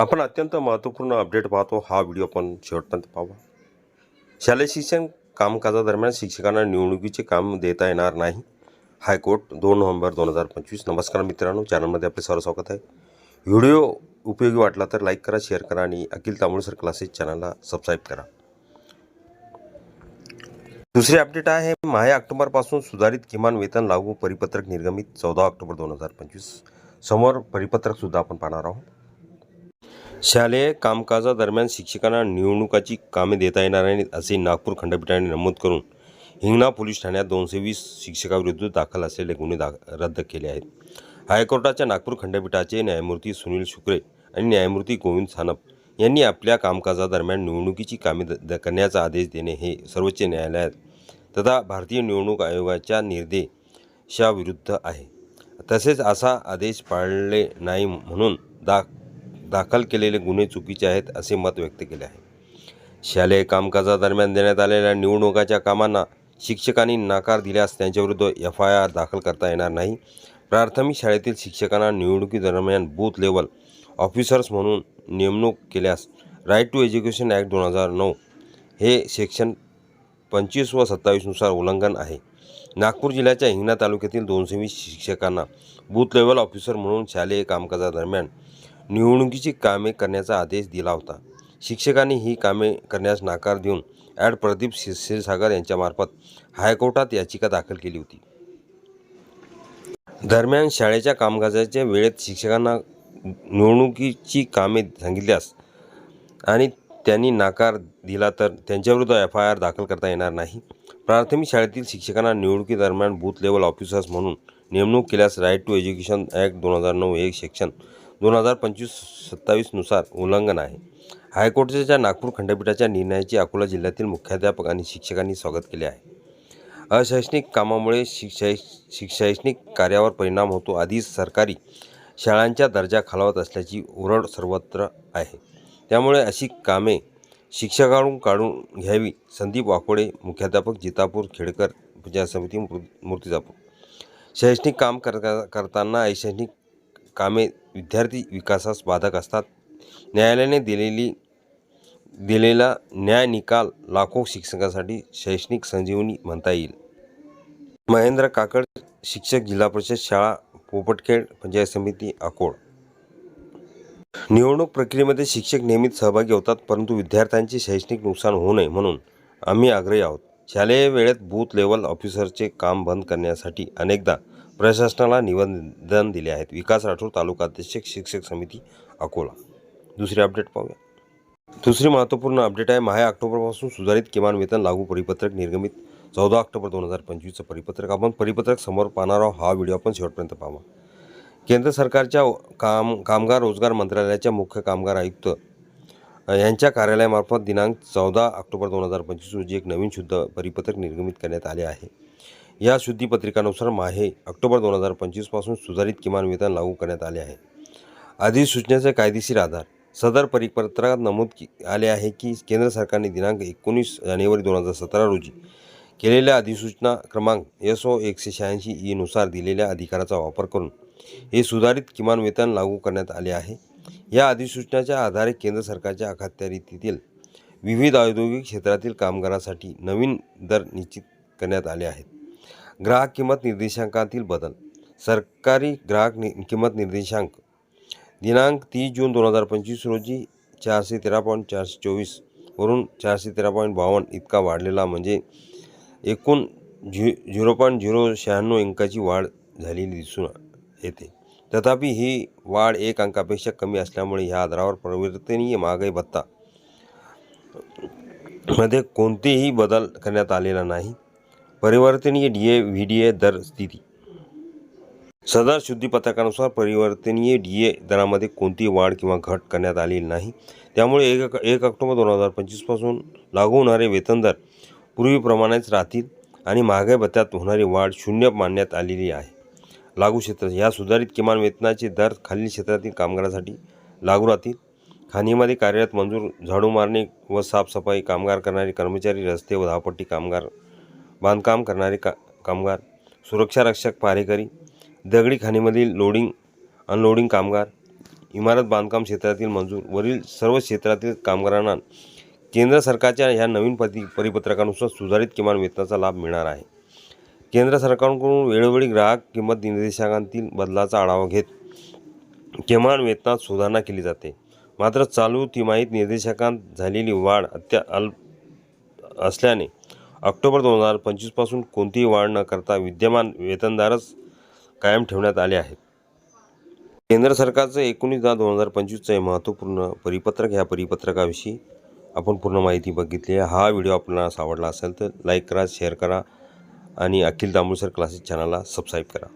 आपण अत्यंत महत्त्वपूर्ण अपडेट पाहतो. हा व्हिडिओ आपण शेवटपर्यंत पाहू. शालेय शिक्षण कामकाजादरम्यान शिक्षकांना निवडणुकीचे काम देता येणार नाही. हायकोर्ट दोन नोव्हेंबर दोन हजार पंचवीस. नमस्कार मित्रांनो चॅनलमध्ये आपले सर्व स्वागत आहे. व्हिडिओ उपयोगी वाटला तर लाईक करा शेअर करा आणि अखिल तांबुळसर क्लासेस चॅनलला सबस्क्राईब करा. दुसरी अपडेट आहे माया ऑक्टोबरपासून सुधारित किमान वेतन लागू परिपत्रक निर्गमित चौदा ऑक्टोबर दोन हजार पंचवीस. समोर परिपत्रकसुद्धा आपण पाहणार आहोत. शालेय कामकाजादरम्यान शिक्षकांना निवडणुकाची कामे देता येणार नाहीत असे नागपूर खंडपीठाने नमूद करून हिंगणा पोलीस ठाण्यात दोनशे वीस शिक्षकाविरुद्ध दाखल असलेले गुन्हे दा रद्द केले आहेत. हायकोर्टाच्या नागपूर खंडपीठाचे न्यायमूर्ती सुनील शुक्रे आणि न्यायमूर्ती गोविंद सानप यांनी आपल्या कामकाजादरम्यान निवडणुकीची कामे द करण्याचा आदेश देणे हे सर्वोच्च न्यायालयात तथा भारतीय निवडणूक आयोगाच्या निर्देशाविरुद्ध आहे. तसेच असा आदेश पाळले नाही म्हणून दा दाखल केलेले गुन्हे चुकीचे आहेत असे मत व्यक्त केले आहे. शालेय कामकाजादरम्यान देण्यात आलेल्या निवडणुकाच्या कामांना शिक्षकांनी नकार दिल्यास त्यांच्याविरुद्ध एफ आय आर दाखल करता येणार नाही. प्राथमिक शाळेतील शिक्षकांना निवडणुकीदरम्यान बूथ लेवल ऑफिसर्स म्हणून नेमणूक केल्यास राईट टू एज्युकेशन ॲक्ट दोन हजार नऊ हे सेक्शन पंचवीस व सत्तावीसनुसार उल्लंघन आहे. नागपूर जिल्ह्याच्या हिंगणा तालुक्यातील दोनशे वीस शिक्षकांना बूथ लेवल ऑफिसर म्हणून शालेय कामकाजादरम्यान निवडणुकीची कामे करण्याचा आदेश दिला होता. शिक्षकांनी ही कामे करण्यास नाकार देऊन ॲड प्रदीप क्षीरसागर यांच्यामार्फत हायकोर्टात याचिका दाखल केली होती. दरम्यान शाळेच्या कामकाजाच्या वेळेत शिक्षकांना निवडणुकीची कामे सांगितल्यास आणि त्यांनी नाकार दिला तर त्यांच्याविरुद्ध एफ आय आर दाखल करता येणार नाही. प्राथमिक शाळेतील शिक्षकांना निवडणुकीदरम्यान बूथ लेवल ऑफिसर्स म्हणून नेमणूक केल्यास राईट टू एज्युकेशन ॲक्ट दोन हजार नऊ एक सेक्शन दोन हजार पंचवीस सत्तावीसनुसार उल्लंघन आहे. हायकोर्टाच्या नागपूर खंडपीठाच्या निर्णयाचे अकोला जिल्ह्यातील मुख्याध्यापक आणि शिक्षकांनी स्वागत केले आहे. अशैक्षणिक कामामुळे शिक्षै शैक्षणिक कार्यावर परिणाम होतो. आधीच सरकारी शाळांच्या दर्जा खालावत असल्याची ओरड सर्वत्र आहे. त्यामुळे अशी कामे शिक्षकाकडून काढून घ्यावी. संदीप वाकोडे मुख्याध्यापक जितापूर खेडकर पूजा समिती मूर्तिजापूर. शैक्षणिक काम कर करताना अशैक्षणिक कामे विद्यार्थी विकासास बाधक असतात. न्यायालयाने दिलेली दिलेला न्याय निकाल लाखो शिक्षकांसाठी शैक्षणिक संजीवनी म्हणता येईल. महेंद्र काकड शिक्षक जिल्हा परिषद शाळा पोपटखेड पंचायत समिती अकोड. निवडणूक प्रक्रियेमध्ये शिक्षक नेहमीच सहभागी होतात परंतु विद्यार्थ्यांचे शैक्षणिक नुकसान होऊ नये म्हणून आम्ही आग्रही आहोत. शालेय वेळेत बूथ लेवल ऑफिसरचे काम बंद करण्यासाठी अनेकदा प्रशासनाला निवेदन दिले आहेत. विकास राठोड तालुका अध्यक्ष शिक्षक समिती अकोला. दुसरी अपडेट पाहूया. दुसरी महत्त्वपूर्ण अपडेट आहे. महा ऑक्टोबरपासून सुधारित किमान वेतन लागू परिपत्रक निर्गमित. चौदा ऑक्टोबर दोन हजार पंचवीसचं परिपत्रक. आपण परिपत्रक समोर पाहणार आहोत. हा व्हिडिओ आपण शेवटपर्यंत पाहावा केंद्र सरकारच्या काम कामगार रोजगार मंत्रालयाच्या मुख्य कामगार आयुक्त यांच्या कार्यालयामार्फत दिनांक चौदा ऑक्टोबर दोन हजार पंचवीस रोजी एक नवीन शुद्ध परिपत्रक निर्गमित करण्यात आले आहे. या शुद्धीपत्रिकानुसार माहे ऑक्टोबर दोन हजार पंचवीसपासून सुधारित किमान वेतन लागू करण्यात आले आहे. अधिसूचनेचे कायदेशीर आधार. सदर परिपत्रकात नमूद की आले आहे की केंद्र सरकारने दिनांक एकोणीस जानेवारी दोन हजार सतरा रोजी केलेल्या अधिसूचना क्रमांक एस ओ एकशे शहाऐंशी ईनुसार दिलेल्या अधिकाराचा वापर करून हे सुधारित किमान वेतन लागू करण्यात आले आहे. या अधिसूचनाच्या आधारे केंद्र सरकारच्या अखत्यारीतील विविध औद्योगिक क्षेत्रातील कामगारांसाठी नवीन दर निश्चित करण्यात आले आहेत. ग्राहक किंमत निर्देशांकातील बदल. सरकारी ग्राहक नि किंमत निर्देशांक. दिनांक तीस जून दोन हजार पंचवीस रोजी चारशे तेरा पॉईंट चारशे चोवीस वरून चारशे तेरा पॉईंट बावन्न इतका वाढलेला म्हणजे एकूण झि झिरो पॉईंट झिरो शहाण्णव अंकाची वाढ झालेली दिसून येते. तथापि ही वाढ एक अंकापेक्षा कमी असल्यामुळे ह्या आधारावर परिवर्तनीय महागाई भत्ता मध्ये कोणतेही बदल करण्यात आलेला नाही. परिवर्तनीय D A V D A दर स्थिती. सदर शुद्धीपत्रकानुसार परिवर्तनीय डी ए दरामध्ये कोणती वाढ किंवा घट करण्यात आलेली नाही. त्यामुळे एक एक ऑक्टोबर दोन हजार पंचवीसपासून लागू होणारे वेतन दर पूर्वीप्रमाणेच राहतील आणि महागाई भत्त्यात होणारी वाढ शून्य मानण्यात आलेली आहे. लागू क्षेत्र या सुधारित किमान वेतनाचे दर खालील क्षेत्रातील कामगारांसाठी लागू राहतील. खाणीमध्ये कार्यरत मंजूर झाडू मारणे व साफसफाई कामगार करणारे कर्मचारी रस्ते व धावपट्टी कामगार बांधकाम करणारे का कामगार सुरक्षारक्षक पारेकरी दगडी खाणीमधील लोडिंग अनलोडिंग कामगार इमारत बांधकाम क्षेत्रातील मंजूर वरील सर्व क्षेत्रातील कामगारांना केंद्र सरकारच्या ह्या नवीन पती परिपत्रकानुसार सुधारित किमान वेतनाचा लाभ मिळणार आहे. केंद्र सरकारकडून वेळोवेळी ग्राहक किंमत निर्देशांकांतील बदलाचा आढावा घेत किमान वेतनात सुधारणा केली जाते. मात्र चालू तिमाहीत निर्देशांकात झालेली वाढ अत्या अल्प असल्याने ऑक्टोबर दोन हजार पंचवीसपासून कोणतीही वाढ न करता विद्यमान वेतनदारच कायम ठेवण्यात आले आहेत. केंद्र सरकारचं एकोणीस दहा दोन हजार पंचवीसचं हे महत्त्वपूर्ण परिपत्रक ह्या परिपत्रकाविषयी आपण पूर्ण माहिती बघितली आहे. हा व्हिडिओ आपल्याला आवडला असेल तर लाईक करा शेअर करा आणि अखिल दांबुसर क्लासेस चॅनलला सबस्क्राईब करा.